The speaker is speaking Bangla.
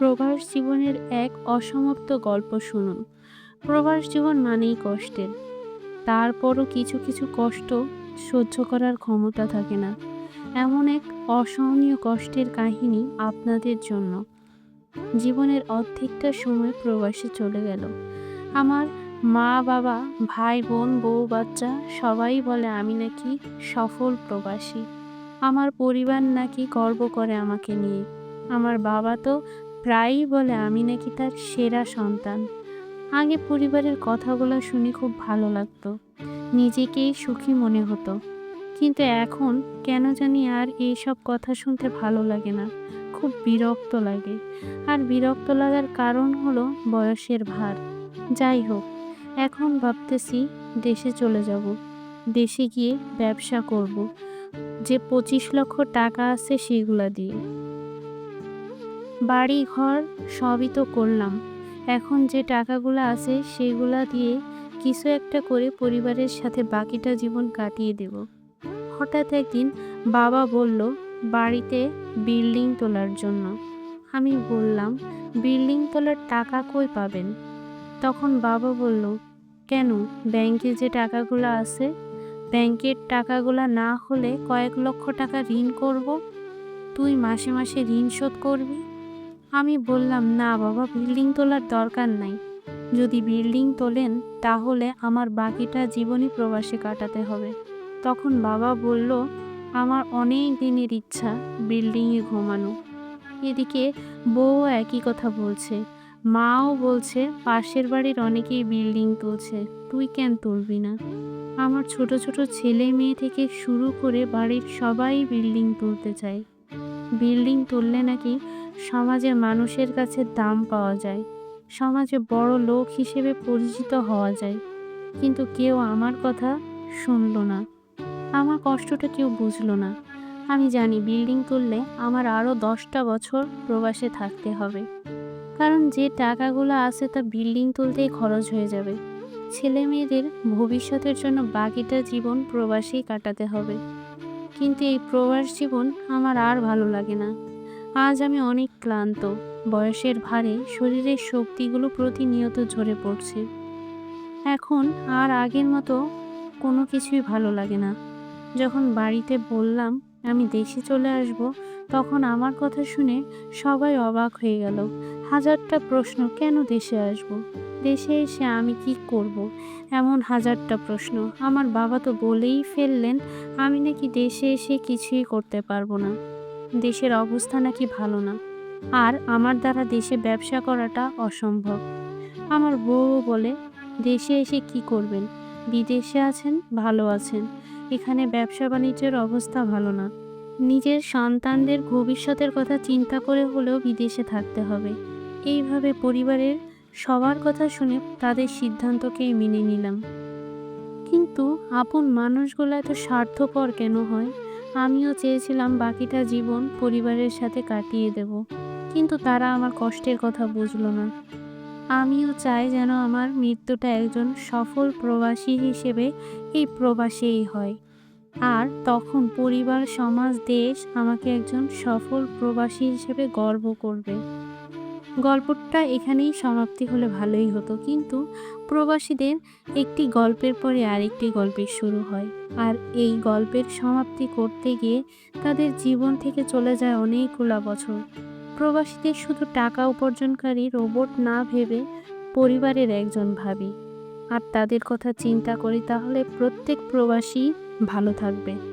প্রবাস জীবনের এক অসমাপ্ত গল্প শুনুন। প্রবাস জীবন মানেই কষ্টের। তারপরও কিছু কিছু কষ্ট সহ্য করার ক্ষমতা থাকে না। এমন এক অসহনীয় কষ্টের কাহিনী আপনাদের জন্য। জীবনের অর্ধেকটা সময় প্রবাসে চলে গেল। আমার মা, বাবা, ভাই, বোন, বউ, বাচ্চা সবাই বলে, আমি নাকি সফল প্রবাসী। আমার পরিবার নাকি গর্ব করে আমাকে নিয়ে। আমার বাবা তো প্রায়ই বলে আমি নাকি তার সেরা সন্তান। আগে পরিবারের কথাগুলো শুনে খুব ভালো লাগতো। নিজেকেই সুখী মনে হতো। কিন্তু এখন কেন জানি আর এইসব কথা শুনতে ভালো লাগে না। খুব বিরক্ত লাগে। আর বিরক্ত লাগার কারণ হলো বয়সের ভার। যাই হোক, এখন ভাবতেছি দেশে চলে যাব। দেশে গিয়ে ব্যবসা করব। যে পঁচিশ লক্ষ টাকা আছে সেগুলা দিয়ে। বাড়ি ঘর সবই তো করলাম। এখন যে টাকাগুলো আছে সেগুলা দিয়ে কিছু একটা করে পরিবারের সাথে বাকিটা জীবন কাটিয়ে দেব। হঠাৎ একদিন বাবা বলল, বাড়িতে বিল্ডিং তোলার জন্য। আমি বললাম, বিল্ডিং তোলার টাকা কই পাবেন? তখন বাবা বলল, কেন? ব্যাংকে যে টাকাগুলো আছে, ব্যাংকের টাকাগুলো না হলে কয়েক লক্ষ টাকা ঋণ করব। তুই মাসে মাসে ঋণ শোধ করবি? আমি বললাম, না বাবা, বিল্ডিং তোলার দরকার নাই। যদি বিল্ডিং তোলেন, তাহলে আমার বাকিটা জীবনই প্রবাসে কাটাতে হবে। তখন বাবা বলল, আমার অনেক দিনের ইচ্ছা বিল্ডিংয়ে ঘুমানো। এদিকে বউ একই কথা বলছে, মাও বলছে, পাশের বাড়ির অনেকেই বিল্ডিং তুলছে, তুই কেন তুলবি না? আমার ছোট ছোট ছেলে মেয়ে থেকে শুরু করে বাড়ির সবাই বিল্ডিং তুলতে চায়। বিল্ডিং তুললে নাকি সমাজে মানুষের কাছে দাম পাওয়া যায়। সমাজে বড় লোক হিসেবে পরিচিত হওয়া যায়। কিন্তু কেউ আমার কথা শুনলো না। আমার কষ্টটা কেউ বুঝলো না। আমি জানি বিল্ডিং তুললে আমার আরও দশটা বছর প্রবাসে থাকতে হবে। কারণ যে টাকাগুলো আছে তা বিল্ডিং তুলতেই খরচ হয়ে যাবে। ছেলে মেয়েদের ভবিষ্যতের জন্য বাকিটা জীবন প্রবাসেই কাটাতে হবে। কিন্তু এই প্রবাস জীবন আমার আর ভালো লাগে না। আজ আমি অনেক ক্লান্ত। বয়সের ভারে শরীরের শক্তিগুলো প্রতিনিয়ত ঝরে পড়ছে। এখন আর আগের মতো কোনো কিছুই ভালো লাগে না। যখন বাড়িতে বললাম, আমি দেশে চলে আসব, তখন আমার কথা শুনে সবাই অবাক হয়ে গেল। হাজারটা প্রশ্ন, কেন দেশে আসব? দেশে এসে আমি কি করব? এমন হাজারটা প্রশ্ন। আমার বাবা তো বলেই ফেললেন, আমি নাকি দেশে এসে কিছুই করতে পারব না। দেশের অবস্থা নাকি ভালো না। আর আমার দ্বারা দেশে ব্যবসা করাটা অসম্ভব। আমার বউ বলে, দেশে এসে কি করবেন? বিদেশে আছেন, ভালো আছেন। এখানে ব্যবসা বাণিজ্যের অবস্থা ভালো না। নিজের সন্তানদের ভবিষ্যতের কথা চিন্তা করে হলেও বিদেশে থাকতে হবে। এইভাবে পরিবারের সবার কথা শুনে তাদের সিদ্ধান্তকেই মেনে নিলাম। কিন্তু আপন মানুষগুলো এত স্বার্থপর কেন হয়? আমিও চেয়েছিলাম বাকিটা জীবন পরিবারের সাথে কাটিয়ে দেব, কিন্তু তারা আমার কষ্টের কথা বুঝলো না। আমিও চাই যেন আমার মৃত্যুটা একজন সফল প্রবাসী হিসেবে এই প্রবাসেই হয়। আর তখন পরিবার, সমাজ, দেশ আমাকে একজন সফল প্রবাসী হিসেবে গর্ব করবে। গল্পটা এখানেই সমাপ্তি হলে ভালোই হতো। কিন্তু প্রবাসীদের একটি গল্পের পরে আরেকটি গল্পের শুরু হয়। আর এই গল্পের সমাপ্তি করতে গিয়ে তাদের জীবন থেকে চলে যায় অনেকগুলা বছর। প্রবাসীদের শুধু টাকা উপার্জনকারী রোবট না ভেবে পরিবারের একজন ভাবি। আর তাদের কথা চিন্তা করি তাহলে প্রত্যেক প্রবাসী ভালো থাকবে।